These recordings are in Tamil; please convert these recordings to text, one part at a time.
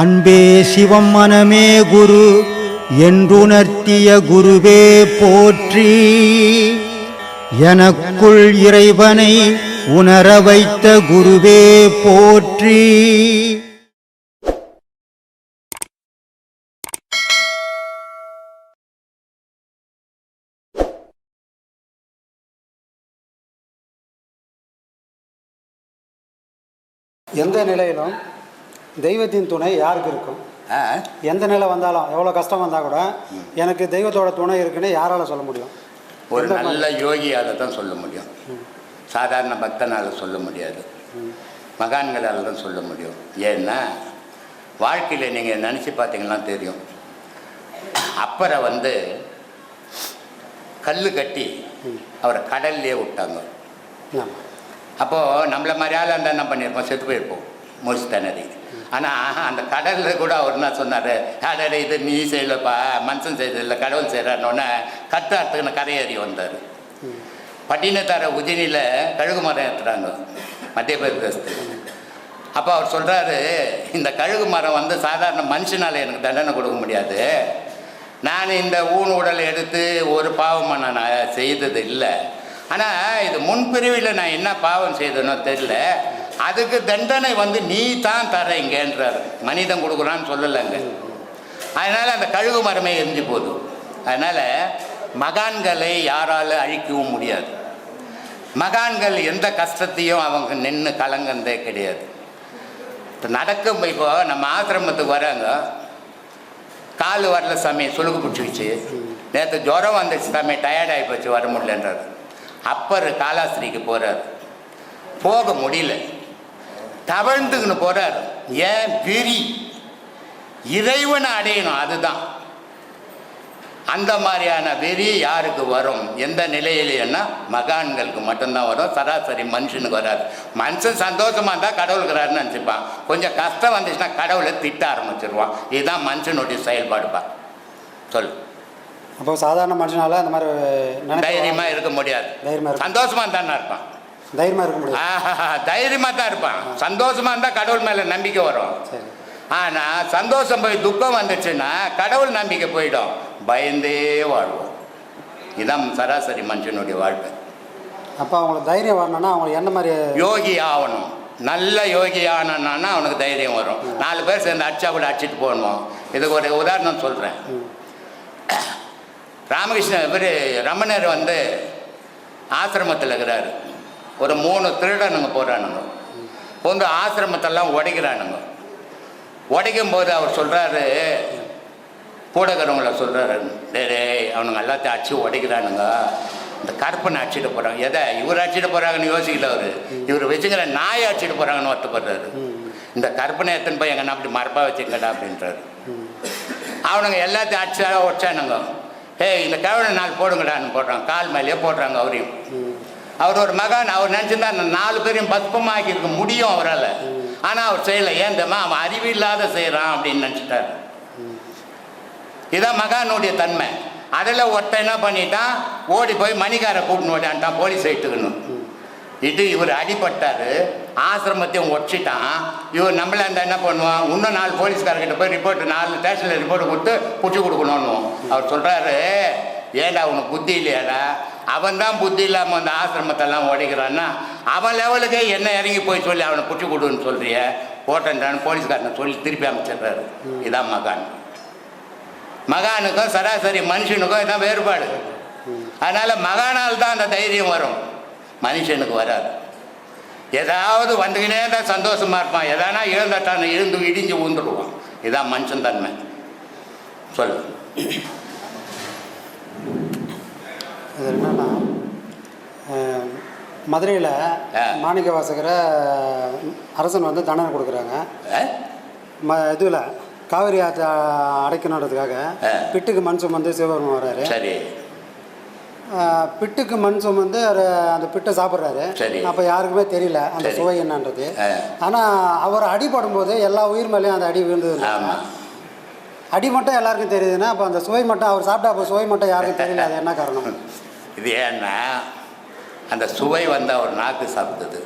அன்பே சிவம் மனமே குரு என்றுணர்த்திய குருவே போற்றி. எனக்குள் இறைவனை உணர வைத்த குருவே போற்றி. எந்த நிலையிலும் தெய்வத்தின் துணை யாருக்கு இருக்கும்? எந்த நிலை வந்தாலும் எவ்வளோ கஷ்டம் வந்தால் கூட எனக்கு தெய்வத்தோட துணை இருக்குன்னு யாரால சொல்ல முடியும்? ஒரு? நல்ல யோகியால் தான் சொல்ல முடியும். சாதாரண பக்தனால் சொல்ல முடியாது. மகான்களால் தான் சொல்ல முடியும். ஏன்னா வாழ்க்கையில் நீங்கள் நினச்சி பார்த்தீங்கன்னா தெரியும். அப்பரை வந்து கல் கட்டி அவரை கடல்லையே விட்டாங்க. அப்போது நம்மள மாதிரி ஆள் இருந்தால் என்ன பண்ணியிருப்போம்? செத்து போயிருப்போம். மூச்சு திணறி ஆனால் அந்த கடலில் கூட அவர் என்ன சொன்னார்? அடடே இது நீ செய்யலப்பா மனுஷன் செய்ததில்லை கடவுள் செய்கிறான்னொன்னே கத்தார்த்துக்குன்னு கரையேறி வந்தார். பட்டினத்தார உஜினியில் கழுகு மரம் ஏற்றுறாங்க மத்திய பிரதேசத்தில். அப்போ அவர் சொல்கிறாரு இந்த கழுகு மரம் வந்து சாதாரண மனுஷனால் எனக்கு தண்டனை கொடுக்க முடியாது. நான் இந்த ஊன் உடல் எடுத்து ஒரு பாவமாக நான் செய்தது இல்லை ஆனால் இது முன்பிரிவில் நான் என்ன பாவம் செய்தனோ தெரியல. அதுக்கு தண்டனை வந்து நீ தான் தரீங்கன்றார் மனிதன் கொடுக்குறான்னு சொல்லலைங்க. அதனால் அந்த கழுகு மரமே எரிஞ்சு போதும் அதனால் மகான்களை யாரால் அழிக்கவும் முடியாது. மகான்கள் எந்த கஷ்டத்தையும் அவங்க நின்று கலங்கந்தே கிடையாது. இப்போ நடக்கும் இப்போ நம்ம ஆசிரமத்துக்கு வராங்க. கால் வரல சாமி சுழுகு பிடிச்சிக்கிச்சு நேற்று ஜுரம் வந்துச்சு சாமி டயர்ட் ஆகி போச்சு வர முடியலன்றார். அப்பர் காலாஸ்திரிக்கு போகிறார் போக முடியல. தவழ்ந்துக்கின்னு போகிறார் ஏன்? வெறி. இறைவனை அடையணும் அதுதான். அந்த மாதிரியான வெறி யாருக்கு வரும்? எந்த நிலையிலேன்னா மகான்களுக்கு மட்டும்தான் வரும். சராசரி மனுஷனுக்கு வராது. மனுஷன் சந்தோஷமா இருந்தால் கடவுளுக்குறாருன்னு நினச்சிப்பான். கொஞ்சம் கஷ்டம் வந்துச்சுன்னா கடவுளை திட்ட ஆரம்பிச்சிருவான். இதுதான் மனுஷனுடைய செயல்பாடுப்பா சொல் அப்போ சாதாரண மனுஷனால அந்த மாதிரி தைரியமாக இருக்க முடியாது. தைரியமா இருக்க சந்தோஷமா தானே இருப்பான். தைரியமா இருக்க முடியும் ஆஹா, தைரியமா தான் இருப்பான். சந்தோஷமா இருந்தால் கடவுள் மேலே நம்பிக்கை வரும். சரி. ஆனால் சந்தோஷம் போய் துக்கம் வந்துச்சுன்னா கடவுள் நம்பிக்கை போயிடும். பயந்தே வாழ்வோம். இதுதான் சராசரி மனுஷனுடைய வாழ்க்கை. அப்போ அவங்களுக்கு தைரியம் வரணும்னா அவங்களுக்கு என்ன மாதிரி யோகி ஆகணும். நல்ல யோகி ஆனான்னா அவனுக்கு தைரியம் வரும். நாலு பேர் சேர்ந்து அடிச்சா கூட அடிச்சிட்டு போகணும்? இதுக்கு ஒரு உதாரணம் சொல்கிறேன் ராமகிருஷ்ண இவர் ரமணர் வந்து ஆசிரமத்தில் இருக்கிறாரு. ஒரு மூணு திருடனுங்க போகிறானுங்க வந்து ஆசிரமத்தெல்லாம் உடைக்கிறானுங்க. உடைக்கும் போது அவர் சொல்கிறாரு கூட சொல்கிறாரு டே டேய் அவனுங்க எல்லாத்தையும் அடிச்சு உடைக்கிறானுங்க. இந்த கற்பனை அடிச்சிட்டு போகிறாங்க எதை? இவர் அடிச்சிட்டு போகிறாங்கன்னு யோசிக்கல அவர். இவர் வச்சுக்கிற நாயை அடிச்சிட்டு போகிறாங்கன்னு ஒத்துப்படுறாரு இந்த கற்பனை எத்தனை போய் எங்கன்னா அப்படி மரப்பாக வச்சுக்கடா அப்படின்றாரு. அவனுங்க எல்லாத்தையும் அடிச்சா உடச்சானுங்க. ஏய் இந்த கிழவனை நாள் போடுங்கடான்னு போடுறான். கால் மேலேயே போடுறாங்க அவரையும். அவர் ஒரு மகான் அவர் நினச்சிருந்தா நாலு பேரையும் பஸ்பமாக்கி இருக்க முடியும் அவரால். ஆனால் அவர் செய்யலை. ஏன் தெரியுமா? அவன் அறிவு இல்லாத செய்கிறான் அப்படின்னு நினச்சிட்டார். இதான் மகானுடைய தன்மை. அதில் ஒருத்தன் என்ன பண்ணிட்டான்? ஓடி போய் மணிக்காரை கூட்டின்னு ஓடியான்ட்டான் போலீஸ் வெயிட்டுக்கணும் இது இவர் அடிபட்டார். ஆசிரமத்தையும் ஒடிச்சிட்டான். இவர் நம்மள அந்த என்ன பண்ணுவான்? இன்னும் நாலு போலீஸ்காரர்கிட்ட போய் ரிப்போர்ட் நாலு ஸ்டேஷனில் ரிப்போர்ட் கொடுத்து பிடிச்சி கொடுக்கணும்னு அவர் சொல்கிறாரு ஏடா உனக்கு புத்தி இல்லையாடா? அவன் தான் புத்தி இல்லாமல் அந்த ஆசிரமத்தெல்லாம் உடைக்கிறான்னா அவன் லெவலுக்கே என்ன இறங்கி போய் சொல்லி அவனை பிடிச்சி கொடுன்னு சொல்றிய? போட்டேன்டான்னு போலீஸ்காரனை சொல்லி திருப்பி அமைச்சிடுறாரு. இதான் மகான். மகானுக்கும் சராசரி மனுஷனுக்கும் இதான் வேறுபாடு. அதனால் மகானால் தான் அந்த தைரியம் வரும். மனுஷனுக்கு வராது. ஏதாவது வந்துக்கினே தான் சந்தோஷமா இருப்பான். எதானா இழந்தாட்டான இருந்து இடிஞ்சு ஊந்துடுவான் இதான் மனுஷன் தன்மை. சொல்லு இது என்னன்னா மதுரையில். மாணிக்க வாசகரை அரசன் வந்து தண்டனை கொடுக்குறாங்க? ம இதில் காவிரி ஆற்றை அடைக்கணுன்றதுக்காக. பிட்டுக்கு மண் சுமந்து சிவபெருமான் வர்றாரு சரி பிட்டுக்கு மண் சுமந்து அவர் அந்த பிட்டை சாப்பிட்றாரு சரி. அப்போ யாருக்குமே தெரியல அந்த சரி. சுவை என்னன்றது ஆ. ஆனால் அவர் அடிபடும் போது எல்லா உயிர் மேலேயும் அந்த அடி விழுந்தது ஆமாம் அடி மட்டும் எல்லாருக்கும் தெரியுதுன்னா அப்போ அந்த சுவை மட்டும் அவர் சாப்பிட்டா அப்போ சுவை மட்டும் யாருக்கும் தெரியல அது என்ன காரணம் இது ஏன்னா அந்த சுவை வந்து அவர் நாக்கு சாப்பிட்டது.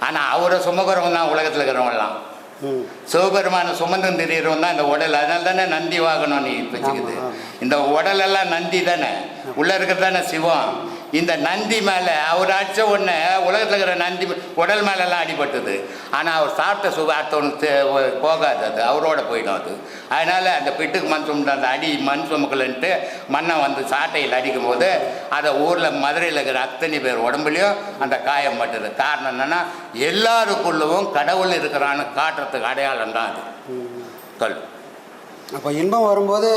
ஆனால் அவரை சுமக்கிறவங்க தான் உலகத்தில் இருக்கிறவங்கலாம் ம். சிவபெருமான சுமந்து திரியிறவன் தான் இந்த உடல். அதனால தானே நந்தி வாகனம் நீ வச்சுக்குது. இந்த உடலெல்லாம் நந்தி தானே. உள்ள இருக்கிறது தானே சிவம். இந்த நந்தி மேலே அவர் அடித்த உடனே உலகத்தில் இருக்கிற நந்தி உடல் மேலெல்லாம் அடிபட்டது. ஆனால் அவர் சாப்பிட்ட தே- போகாது அது அவரோட போயிடும் அது. அதனால் அந்த பிட்டுக்கு மண் சுமந்த அந்த அடி மண் சுமக்கலன்ட்டு மண்ணை வந்து சாட்டையில் அடிக்கும் போது அதை ஊரில் மதுரையில் இருக்கிற அத்தனை பேர் உடம்புலையும் அந்த காயம் பட்டது. காரணம் என்னென்னா எல்லாருக்குள்ளவும் கடவுள் இருக்கிறான்னு காட்டுறதுக்கு அடையாளம் தான் அது. கல் அப்போ இன்பம் வரும்போது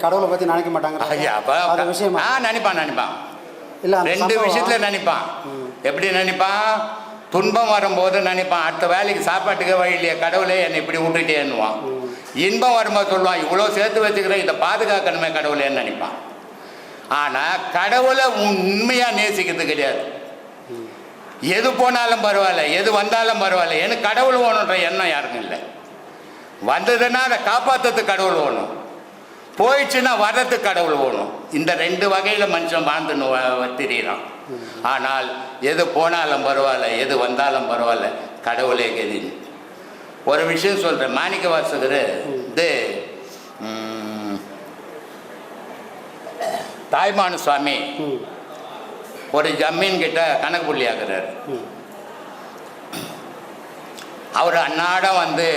கடவுளை பற்றி நினைக்க மாட்டாங்க. ஐயா அப்போ அது விஷயமா? ஆ நினைப்பான் நினைப்பான். ரெண்டு விஷயத்துல நினைப்பான். எப்படி நினைப்பான்? துன்பம் வரும்போது நினைப்பான் அடுத்த வேலைக்கு சாப்பாட்டுக்கு வழி இல்லையா கடவுளே என்னை இப்படி விட்டுட்டேன்னுவான். இன்பம் வரும்போது சொல்லுவான் இவ்வளோ சேர்த்து வச்சுக்கிறேன் இதை பாதுகாக்கணுமே கடவுளேன்னு நினைப்பான். ஆனால் கடவுளை உண்மையாக நேசிக்கிறது கிடையாது. எது போனாலும் பரவாயில்ல எது வந்தாலும் பரவாயில்ல எனக்கு கடவுள் வேணுன்ற எண்ணம் யாருக்கும் இல்லை. வந்ததுன்னா அதை காப்பாற்றுறதுக்கு கடவுள் வேணும். போயிடுச்சுன்னா வர்றதுக்கு கடவுள் வேணும் இந்த ரெண்டு வகையில் மனுஷன் வாழ்ந்துன்னு வ- திரியிறான். ஆனால் எது போனாலும் பரவாயில்ல எது வந்தாலும் பரவாயில்ல கடவுளே கதின்னு ஒரு விஷயம் சொல்கிறேன் மாணிக்க வாசகர் இது தாய்மானு சுவாமி ஒரு ஜம்மீன் கிட்ட கணக்கு புள்ளி ஆகுறாரு அவர் அன்னாடம் வந்து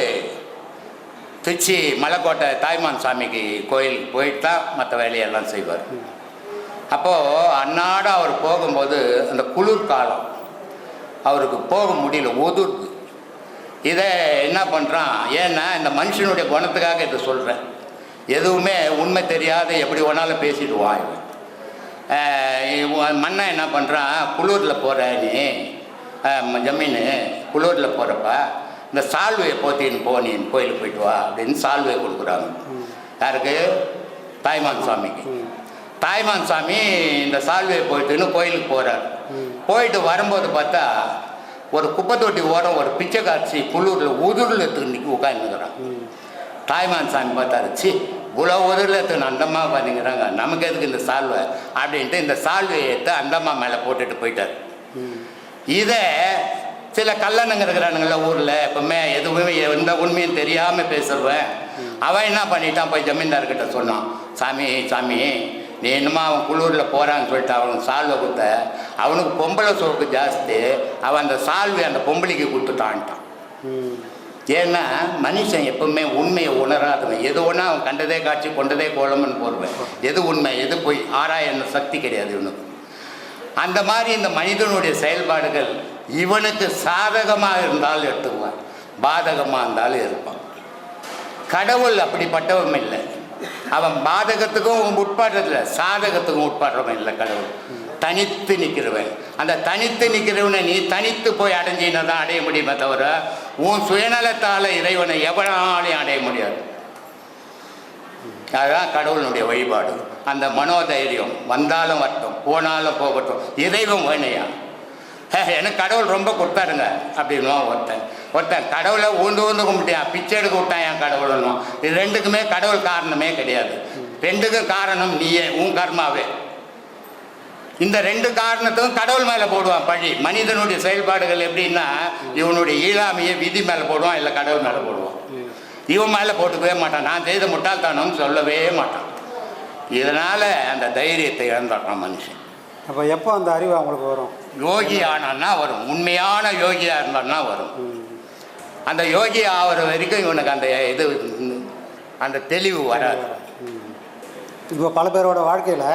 திருச்சி மலைக்கோட்டை தாய்மான் சாமிக்கு கோயிலுக்கு போயிட்டு தான் மற்ற வேலையெல்லாம் செய்வார். அப்போது அன்னாடம் அவர் போகும்போது அந்த குளிர் காலம் அவருக்கு போக முடியல ஒதுருது. இதை என்ன பண்ணுறான் ஏன்னா இந்த மனுஷனுடைய குணத்துக்காக இதை சொல்கிறேன் எதுவுமே உண்மை தெரியாத எப்படி வேணாலும் பேசிடுவான் இவன். மன்னன் என்ன பண்ணுறான் குளூரில் போகிற நீ. ஜமீன் குளூரில் போகிறப்ப இந்த சால்வையை போத்தின்னு போ நீ கோயிலுக்கு போயிட்டு வா அப்படின்னு சால்வையை கொடுக்குறாங்க. யாருக்கு? தாய்மான் சாமிக்கு. தாய்மான் சாமி இந்த சால்வையை போயிட்டுன்னு கோயிலுக்கு போகிறார் போயிட்டு வரும்போது பார்த்தா ஒரு குப்பை தொட்டி ஓரம் ஒரு பிச்சைக்காட்சி குளூரில் உதுரில் எடுத்துக்கிட்டு உட்காந்துக்கிறான் தாய்மான் சாமி பார்த்தாரு சி இவ்வளோ உதவியில் எடுத்துன்னு அந்தம்மா பண்ணிக்கிறாங்க நமக்கு எதுக்கு இந்த சால்வை? அப்படின்ட்டு இந்த சால்வையை எடுத்து அந்தம்மா மேலே போட்டுட்டு போயிட்டார். இதை சில கல்லணுங்க இருக்கிறானுங்கள ஊரில். எப்பவுமே எதுவுமே எந்த உண்மையும் தெரியாமல் பேசுவேன் அவன் என்ன பண்ணிட்டான்? போய் ஜமீன்தார்கிட்ட சொன்னான். சாமி சாமி நீ என்னமோ அவன் குளூரில் போகிறான்னு சொல்லிட்டு அவனுக்கு சால்வை கொடுத்த? அவனுக்கு பொம்பளை சோப்பு ஜாஸ்தி. அவன் அந்த சால்வை அந்த பொம்பளைக்கு கொடுத்துட்டான்ட்டான். ஏன்னா மனுஷன் எப்பவுமே உண்மையை உணராதவன். எது ஒன்றா அவன் கண்டதே காட்சி கொண்டதே கோலம்னு போடுவேன். எது உண்மை எது போய் ஆராயன சக்தி கிடையாது இவனுக்கு. அந்த மாதிரி இந்த மனிதனுடைய செயல்பாடுகள் இவனுக்கு சாதகமாக இருந்தாலும் எடுத்துக்குவான் பாதகமாக இருந்தாலும் இருப்பான். கடவுள் அப்படிப்பட்டவன் இல்லை. அவன் பாதகத்துக்கும் உட்படுறதில்ல சாதகத்துக்கும் உட்படுறவன் இல்லை கடவுள். தனித்து நிற்கிறவன். அந்த தனித்து நிற்கிறவனை நீ தனித்து போய் அடைஞ்சினா தான் அடைய முடியுமே தவிர உன் சுயநலத்தால் இறைவனை எவனாலையும் அடைய முடியாது. அதுதான் கடவுளுடைய வழிபாடு. அந்த மனோதைரியம் வந்தாலும் வரட்டும் போனாலும் போகட்டும் இறைவன் வேணையா? எனக்கு கடவுள் ரொம்ப கொடுத்தாருங்க. அப்படின்னு ஒருத்தன். ஒருத்தன் கடவுளை ஊண்டு ஊந்து கும்பிட்டியான் பிச்சை எடுக்க விட்டான் என் கடவுள்னும் இது ரெண்டுக்குமே கடவுள் காரணமே கிடையாது. ரெண்டுக்கும் காரணம் நீயே உன் கர்மாவே. இந்த ரெண்டு காரணத்துக்கும் கடவுள் மேலே போடுவான் பழி. மனிதனுடைய செயல்பாடுகள் எப்படின்னா இவனுடைய இயலாமையை விதி மேலே போடுவான் இல்லை கடவுள் மேலே போடுவான். இவன் மேலே போட்டுக்கவே மாட்டான். நான் செய்த முட்டாள்தானம்னு சொல்லவே மாட்டான். இதனால் அந்த தைரியத்தை இழந்துடுறான் மனுஷன். அப்போ எப்போ அந்த அறிவு அவங்களுக்கு வரும்? யோகி ஆனான்னா வரும். உண்மையான யோகியாக இருந்தான்னா வரும். அந்த யோகி ஆகிற வரைக்கும் இவனுக்கு அந்த இது அந்த தெளிவு வராது. இப்போ பல பேரோட வாழ்க்கையில்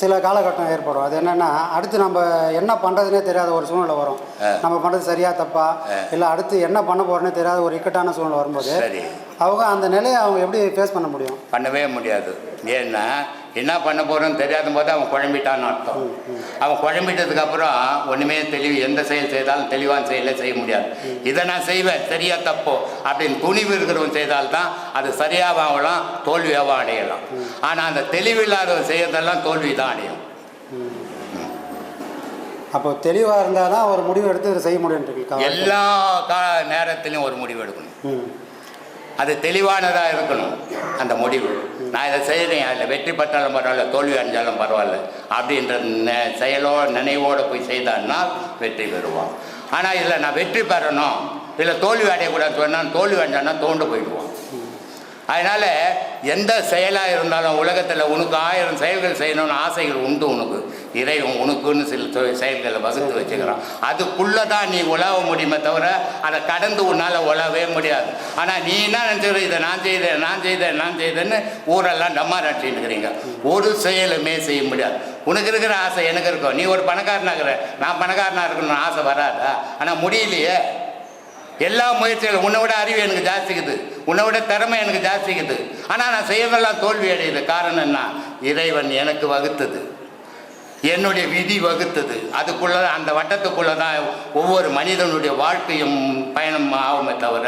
சில காலகட்டம் ஏற்படும். அது என்னன்னா அடுத்து நம்ம என்ன பண்ணுறதுனே தெரியாத ஒரு சூழ்நிலை வரும். நம்ம பண்ணுறது சரியா தப்பா. இல்லை அடுத்து என்ன பண்ண போறோன்னே தெரியாத ஒரு இக்கட்டான சூழ்நிலை வரும்போது சரி. அவங்க அந்த நிலையை அவங்க எப்படி ஃபேஸ் பண்ண முடியும்? பண்ணவே முடியாது. ஏன்னா என்ன பண்ண போகிறோன்னு தெரியாத போது அவன் குழம்பிட்டான்னு அர்த்தம். அவன் குழம்பிட்டதுக்கு அப்புறம் ஒன்றுமே தெளிவு எந்த செயல் செய்தாலும் தெளிவான செயலை செய்ய முடியாது. இதை நான் செய்வேன் சரியா தப்போ அப்படின்னு துணிவு இருக்கிறவன் செய்தால்தான் அது சரியாக ஆகலாம் தோல்வியாகவும் அடையலாம் ஆனால் அந்த தெளிவில்லாதவன் செய்யறதெல்லாம் தோல்வி தான் அடையும் அப்போ தெளிவாக இருந்தால் தான் ஒரு முடிவு எடுத்து இதை செய்ய முடியும் எல்லா கா நேரத்திலையும் ஒரு முடிவு எடுக்கணும். அது தெளிவானதாக இருக்கணும் அந்த முடிவு. நான் இதை செய்கிறேன் அதில் வெற்றி பெற்றாலும் பரவாயில்ல தோல்வி அடைஞ்சாலும் பரவாயில்ல அப்படின்ற நெ- செயலோ நினைவோடு போய் செய்தான்னா வெற்றி பெறுவான். ஆனால் இதில் நான் வெற்றி பெறணும் இல்லை தோல்வி அடையக்கூடாது சொன்னால் தோல்வி அடைஞ்சானா தோண்டு போயிடுவான். அதனால் எந்த செயலாக இருந்தாலும் உலகத்தில் உனக்கு ஆயிரம் செயல்கள் செய்யணும்னு ஆசைகள் உண்டு உனக்கு. இறைவன் உனக்குன்னு சில செயல்களை வகுத்து வச்சுக்கிறான். அதுக்குள்ளே தான் நீ உழவ முடியுமே தவிர அதை கடந்து உன்னால் உழவே முடியாது. ஆனால் நீ என்ன நினச்சிக்கிற? இதை நான் செய்தேன் நான் செய்தேன் நான் செய்தேன்னு ஊரெல்லாம் டம்மா நட்டின்னுக்கிறீங்க ஒரு செயலுமே செய்ய முடியாது. உனக்கு இருக்கிற ஆசை எனக்கு இருக்கும். நீ ஒரு பணக்காரனாகிற நான் பணக்காரனாக இருக்கணும்னு ஆசை வராதா? ஆனால் முடியலையே. எல்லா முயற்சிகளும் உன்னை விட அறிவு எனக்கு ஜாஸ்திக்குது உன்னோட திறமை எனக்கு ஜாஸ்திக்குது. ஆனால் நான் செய்யறதெல்லாம் தோல்வி அடையுது. காரணம் என்ன? இறைவன் எனக்கு வகுத்தது. என்னுடைய விதி வகுத்தது. அதுக்குள்ள அந்த வட்டத்துக்குள்ளே தான் ஒவ்வொரு மனிதனுடைய வாழ்க்கையும் பயணம் ஆகுமே தவிர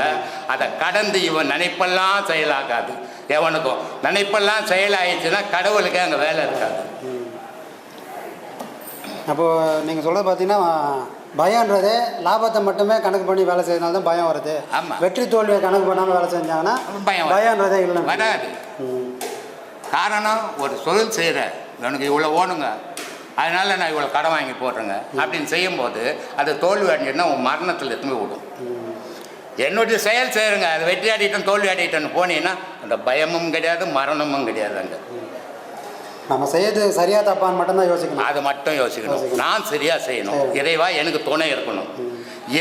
அதை கடந்து இவன் நினைப்பெல்லாம் செயலாகாது. எவனுக்கும் நினைப்பெல்லாம் செயலாயிடுச்சுன்னா கடவுளுக்கே அங்கே வேலை இருக்காது. அப்போது நீங்கள் சொல்கிறது பார்த்தீங்கன்னா பயம்ன்றதே லாபத்தை மட்டுமே கணக்கு பண்ணி வேலை செய்யறதுனால தான் பயம் வருது. ஆமா. வெற்றி தோல்வியை கணக்கு பண்ணாமல் வேலை செஞ்சாங்கன்னா பயம். பயம்ன்றதே இல்லை வராது. காரணம் ஒரு தொழில் செய்கிற எனக்கு இவ்வளோ ஓணுங்க அதனால நான் இவ்வளோ கடன் வாங்கி போடுறேங்க. அப்படின்னு செய்யும்போது அது தோல்வி அடைஞ்சுன்னா உன் மரணத்தில் எத்துமே விடும் என்னுடைய செயல் செய்கிறேங்க அது வெற்றி அடிட்டேன் தோல்வி அடிட்டேன்னு போனீங்கன்னா அந்த பயமும் கிடையாது மரணமும் கிடையாது அங்கே நம்ம செய்யறது சரியா தப்பான்னு மட்டும்தான் யோசிக்கணும். அது மட்டும் யோசிக்கணும். நான் சரியாக செய்யணும். இறைவா எனக்கு துணை இருக்கணும்.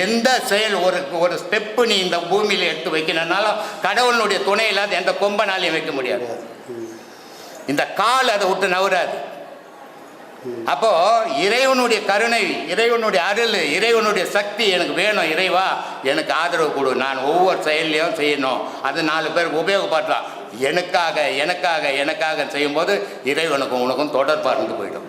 எந்த செயல் ஒரு ஒரு ஸ்டெப்பு நீ இந்த பூமியில் எடுத்து வைக்கணும்னாலும் கடவுளுடைய துணை இல்லாத எந்த கொம்பனாலையும் வைக்க முடியாது. இந்த கால் அதை விட்டு நவராது அப்போ இறைவனுடைய கருணை இறைவனுடைய அருள் இறைவனுடைய சக்தி எனக்கு வேணும். இறைவா எனக்கு ஆதரவு கொடு. நான் ஒவ்வொரு செயல்லையும் செய்யணும். அது நாலு பேருக்கு உபயோகப்படுத்தலாம். எனக்காக எனக்காக எனக்காக செய்யும்போது இறைவனுக்கும் உனக்கும் தொடர்பாக இருந்து போயிடும்.